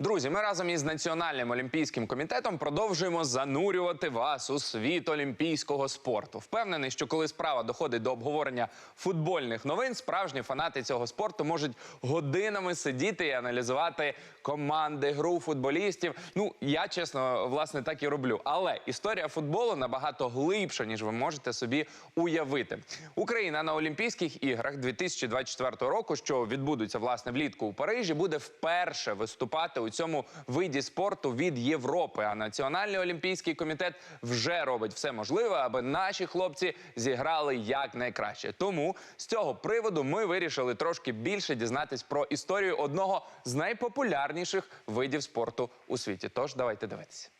Друзі, ми разом із Національним олімпійським комітетом продовжуємо занурювати вас у світ олімпійського спорту. Впевнений, що коли справа доходить до обговорення футбольних новин, справжні фанати цього спорту можуть годинами сидіти і аналізувати команди, гру футболістів. Ну я чесно, власне, так і роблю. Але історія футболу набагато глибша, ніж ви можете собі уявити. Україна на Олімпійських іграх 2024 року, що відбудуться власне влітку у Парижі, буде вперше виступати у цьому виді спорту від Європи. А Національний олімпійський комітет вже робить все можливе, аби наші хлопці зіграли якнайкраще. Тому з цього приводу ми вирішили трошки більше дізнатись про історію одного з найпопулярніших видів спорту у світі. Тож давайте дивитися.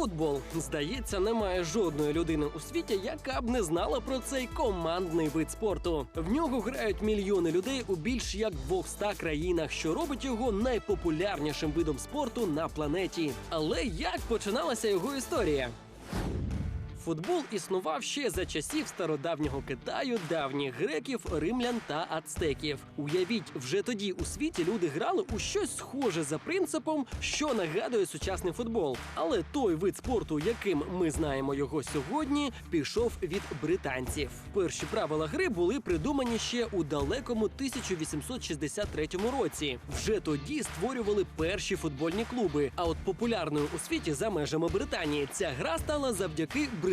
Футбол здається, немає жодної людини у світі, яка б не знала про цей командний вид спорту. В нього грають мільйони людей у більш як 200 країнах, що робить його найпопулярнішим видом спорту на планеті. Але як починалася його історія? Футбол існував ще за часів стародавнього Китаю, давніх греків, римлян та ацтеків. Уявіть, вже тоді у світі люди грали у щось схоже за принципом, що нагадує сучасний футбол. Але той вид спорту, яким ми знаємо його сьогодні, пішов від британців. Перші правила гри були придумані ще у далекому 1863 році. Вже тоді створювали перші футбольні клуби. А от популярною у світі за межами Британії ця гра стала завдяки британським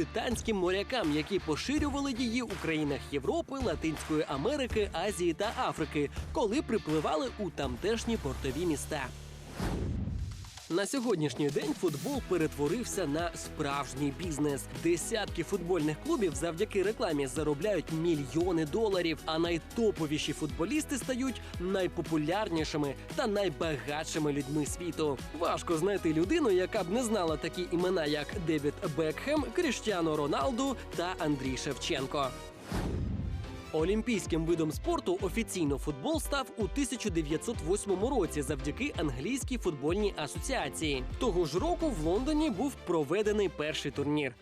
морякам, які поширювали її у країнах Європи, Латинської Америки, Азії та Африки, коли припливали у тамтешні портові міста. На сьогоднішній день футбол перетворився на справжній бізнес. Десятки футбольних клубів завдяки рекламі заробляють мільйони доларів. А найтоповіші футболісти стають найпопулярнішими та найбагатшими людьми світу. Важко знайти людину, яка б не знала такі імена, як Девід Бекхем, Кріштіано Роналду та Андрій Шевченко. Олімпійським видом спорту офіційно футбол став у 1908 році завдяки англійській футбольній асоціації. Того ж року в Лондоні був проведений перший турнір.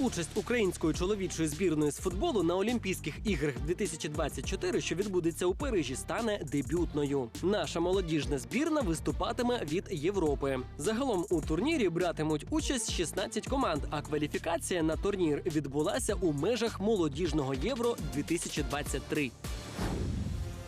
Участь української чоловічої збірної з футболу на Олімпійських іграх 2024, що відбудеться у Парижі, стане дебютною. Наша молодіжна збірна виступатиме від Європи. Загалом у турнірі братимуть участь 16 команд, а кваліфікація на турнір відбулася у межах молодіжного євро 2023.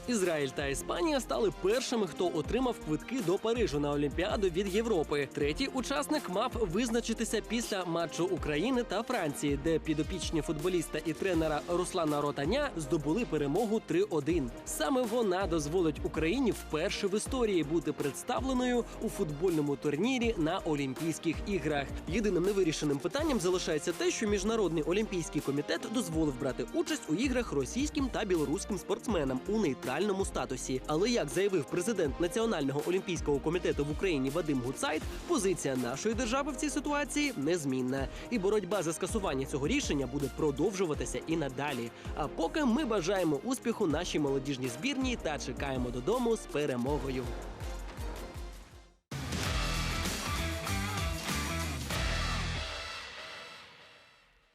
Ізраїль та Іспанія стали першими, хто отримав квитки до Парижу на Олімпіаду від Європи. Третій учасник мав визначитися після матчу України та Франції, де підопічні футболіста і тренера Руслана Ротаня здобули перемогу 3-1. Саме вона дозволить Україні вперше в історії бути представленою у футбольному турнірі на Олімпійських іграх. Єдиним невирішеним питанням залишається те, що міжнародний олімпійський комітет дозволив брати участь у іграх російським та білоруським спортсменам у нейтральному статусі. Але як заявив президент Національного олімпійського комітету в Україні Вадим Гуцайт, позиція нашої держави в цій ситуації незмінна, і боротьба за скасування цього рішення буде продовжуватися і надалі. А поки ми бажаємо успіху нашій молодіжній збірній та чекаємо додому з перемогою.